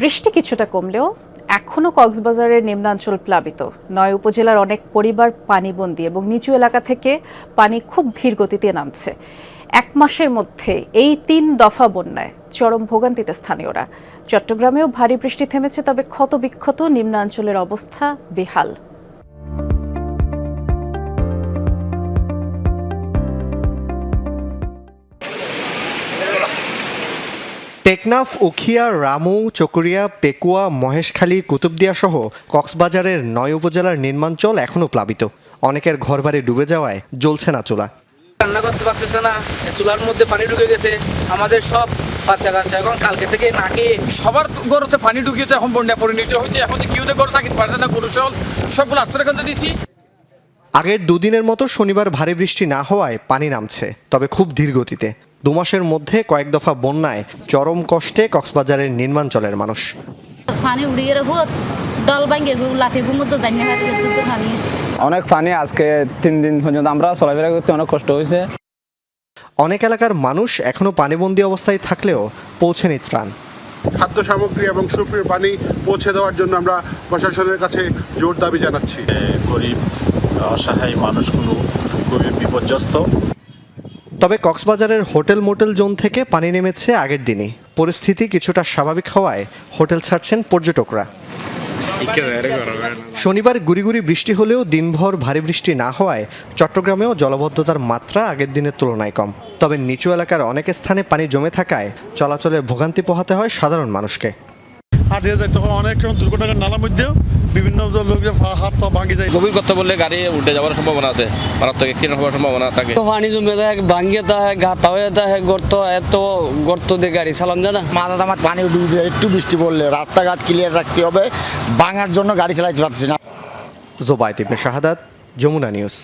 বৃষ্টি কিছুটা কমলেও এখনও কক্সবাজারের নিম্নাঞ্চল প্লাবিত। নয় উপজেলার অনেক পরিবার পানিবন্দী এবং নিচু এলাকা থেকে পানি খুব ধীর গতিতে নামছে। এক মাসের মধ্যে এই তিন দফা বন্যায় চরম ভোগান্তিতে স্থানীয়রা। চট্টগ্রামেও ভারী বৃষ্টি থেমেছে, তবে ক্ষত বিক্ষত নিম্নাঞ্চলের অবস্থা বেহাল। টেকনাফ উখিয়া রামু চকরিয়া পেকুয়া মহেশখালী কুতুবদিয়া সহ কক্সবাজারের নয় উপজেলার নির্মাঞ্চল এখনও প্লাবিত। অনেকের ঘরবাড়ি ডুবে যাওয়ায় জ্বলছে না চুলা। রান্না করতে পারতেছে না চুলার মধ্যে পানি ঢুকে গেছে আমাদের সব বাচ্চা কাচ্চা। এখন কালকে থেকে না খেয়ে সবার গরুতে পানি ঢুকিয়ে তো এখন বন্যা পরিণত হচ্ছে। এখন তো কেউ গরু থাকিতে পারছে না গরু সব সবগুলো আশ্রয় কেন্দ্র দিয়েছি আগের দুদিনের মতো শনিবার ভারী বৃষ্টি না হওয়ায় পানি নামছে তবে খুব ধীর গতিতে। দু মাসের মধ্যে কয়েক দফা বন্যায় চরম কষ্টে কক্সবাজারের নির্মাঞ্চলের মানুষ। পানি উড়িয়ে ডল ভাঙ্গে জানি অনেক পানি আজকে তিন দিন পর্যন্ত আমরা চলাফেরা করতে অনেক কষ্ট হয়েছে। অনেক এলাকার মানুষ এখনও পানিবন্দী অবস্থায় থাকলেও পৌঁছেনি ত্রাণ। খাদ্য সামগ্রী এবং সুপ্রিয় পানি পৌঁছে দেওয়ার জন্য আমরা প্রশাসনের কাছে জোর দাবি জানাচ্ছি। গরিব অসহায় মানুষগুলো খুবই বিপর্যস্ত তবে কক্সবাজারের হোটেল মোটেল জোন থেকে পানি নেমেছে আগের দিনই। পরিস্থিতি কিছুটা স্বাভাবিক হওয়ায় হোটেল ছাড়ছেন পর্যটকরা। শনিবার গুড়িগুড়ি বৃষ্টি হলেও দিনভর ভারী বৃষ্টি না হওয়ায় চট্টগ্রামেও জলবদ্ধতার মাত্রা আগের দিনের তুলনায় কম। তবে নিচু এলাকার অনেক স্থানে পানি জমে থাকায় চলাচলে ভোগান্তি পোহাতে হয় সাধারণ মানুষকে। হাঁটিয়ে যায় তখন অনেক সময় দুর্ঘটনার নালার মধ্যেও বিভিন্ন লোকের হাত পা ভাঙি যায়। গভীর করতে বললে গাড়ি উল্টে যাওয়ার সম্ভাবনা আছে। মারাত্মক অ্যাক্সিডেন্ট হওয়ার সম্ভাবনা থাকে। পানি জমে যায় ভাঙ্গে যায় গাতা হয়ে যায় গর্ত এত গর্ত দিয়ে গাড়ি চালান যায় না? মাথা আমার পানি ডুবে একটু বৃষ্টি পড়লে রাস্তাঘাট ক্লিয়ার রাখতে হবে ভাঙার জন্য গাড়ি চালাতে পারছি না। জোবায়ত ইবনে শাহাদাত যমুনা নিউজ।